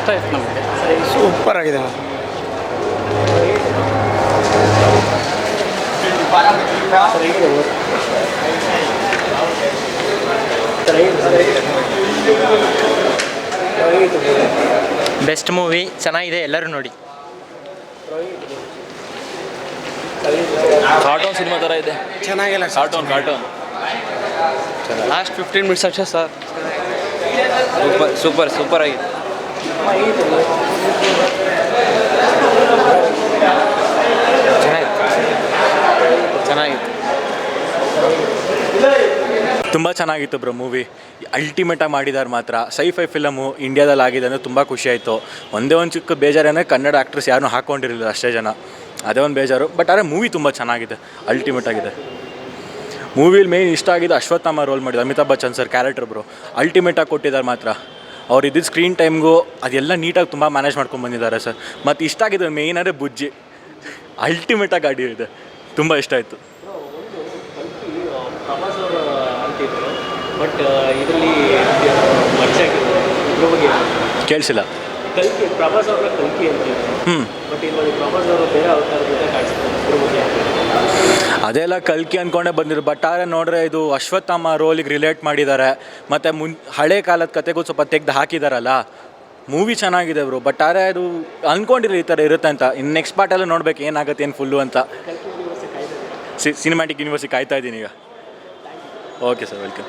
ಇಷ್ಟ ಆಯ್ತು ನಮಗೆ ಸೂಪರ್ ಆಗಿದೆ. ಬೆಸ್ಟ್ ಮೂವಿ ಚೆನ್ನಾಗಿದೆ ಎಲ್ಲರೂ ನೋಡಿ. ಕಾರ್ಟೂನ್ ಸಿನಿಮಾ ಥರ ಇದೆ. ಚೆನ್ನಾಗಿಲ್ಲ cartoon cartoon last fifteen minutes ಅಷ್ಟೇ ಸರ್ ಸೂಪರ್ ಸೂಪರ್ ಸೂಪರ್ ಆಗಿದೆ. ತುಂಬ ಚೆನ್ನಾಗಿತ್ತು ಬ್ರೋ ಮೂವಿ. ಅಲ್ಟಿಮೇಟಾಗಿ ಮಾಡಿದ್ದಾರೆ ಮಾತ್ರ. ಸೈಫೈ ಫಿಲಮು ಇಂಡಿಯಾದಲ್ಲಿ ಆಗಿದೆ ಅಂದರೆ ತುಂಬ ಖುಷಿ ಆಯಿತು. ಒಂದೇ ಒಂದು ಚಿಕ್ಕ ಬೇಜಾರೇನೆ ಕನ್ನಡ ಆ್ಯಕ್ಟ್ರಸ್ ಯಾರನ್ನೂ ಹಾಕ್ಕೊಂಡಿರಲಿಲ್ಲ ಅಷ್ಟೇ ಜನ. ಅದೇ ಒಂದು ಬೇಜಾರು. ಬಟ್ ಆದರೆ ಮೂವಿ ತುಂಬ ಚೆನ್ನಾಗಿದೆ. ಅಲ್ಟಿಮೇಟ್ ಆಗಿದೆ. ಮೂವಿಲಿ ಮೇಯ್ನ್ ಇಷ್ಟ ಆಗಿದೆ ಅಶ್ವತ್ಥಾಮ ರೋಲ್ ಮಾಡಿದ್ದು Amitabh Bachchan sir character bro. ಅಲ್ಟಿಮೇಟಾಗಿ ಕೊಟ್ಟಿದ್ದಾರೆ ಮಾತ್ರ. ಅವ್ರು ಇದ್ದಿದ್ದು ಸ್ಕ್ರೀನ್ ಟೈಮ್ಗೂ ಅದೆಲ್ಲ ನೀಟಾಗಿ ತುಂಬ ಮ್ಯಾನೇಜ್ ಮಾಡ್ಕೊಂಡು ಬಂದಿದ್ದಾರೆ ಸರ್. ಮತ್ತು ಇಷ್ಟ ಆಗಿದೆ ಮೇಯ್ನ್ ಅಂದರೆ ಬುಜ್ಜಿ. ಅಲ್ಟಿಮೇಟಾಗಿ ಗಾಡಿ ಇದೆ. ತುಂಬ ಇಷ್ಟ ಆಯಿತು. ಬಟ್ ಇದರಲ್ಲಿ ಕೇಳಿಸಿಲ್ಲ. ಕಲ್ಕಿ ಪ್ರಭಾಸ್ ಅವ್ರನ್ನ ಕಲ್ಕಿ ಅಂತೀವಿ ಹ್ಞೂ ಬಟ್ ಪ್ರಭಾಸ್ ಅವರು ಬೇರೆ ಅವತಾರ ಜೊತೆ ಕಾಣಿಸ್ತಾರೆ. ಅದೆಲ್ಲ ಕಲ್ಕಿ ಅಂದ್ಕೊಂಡೇ ಬಂದಿರು ಬಟ್ ಆದರೆ ನೋಡ್ರೆ ಇದು ಅಶ್ವತ್ಥಾಮ ರೋಲಿಗೆ ರಿಲೇಟ್ ಮಾಡಿದ್ದಾರೆ. ಮತ್ತು ಮುನ್ ಹಳೆ ಕಾಲದ ಕತೆಗೂ ಸ್ವಲ್ಪ ತೆಗ್ದು ಹಾಕಿದಾರಲ್ಲ. ಮೂವಿ ಚೆನ್ನಾಗಿದೆ ಅವರು ಬಟ್ ಆದರೆ ಅದು ಅಂದ್ಕೊಂಡಿರೋ ಈ ಥರ ಇರುತ್ತೆ ಅಂತ. ಇನ್ನು ನೆಕ್ಸ್ಟ್ ಪಾರ್ಟೆಲ್ಲ ನೋಡ್ಬೇಕು ಏನಾಗುತ್ತೆ ಏನು ಫುಲ್ಲು ಅಂತ. ಸಿ ಸಿನಿಮ್ಯಾಟಿಕ್ ಯೂನಿವರ್ಸಿಟಿ ಕಾಯ್ತಾ ಇದ್ದೀನಿ ಈಗ. Okay sir welcome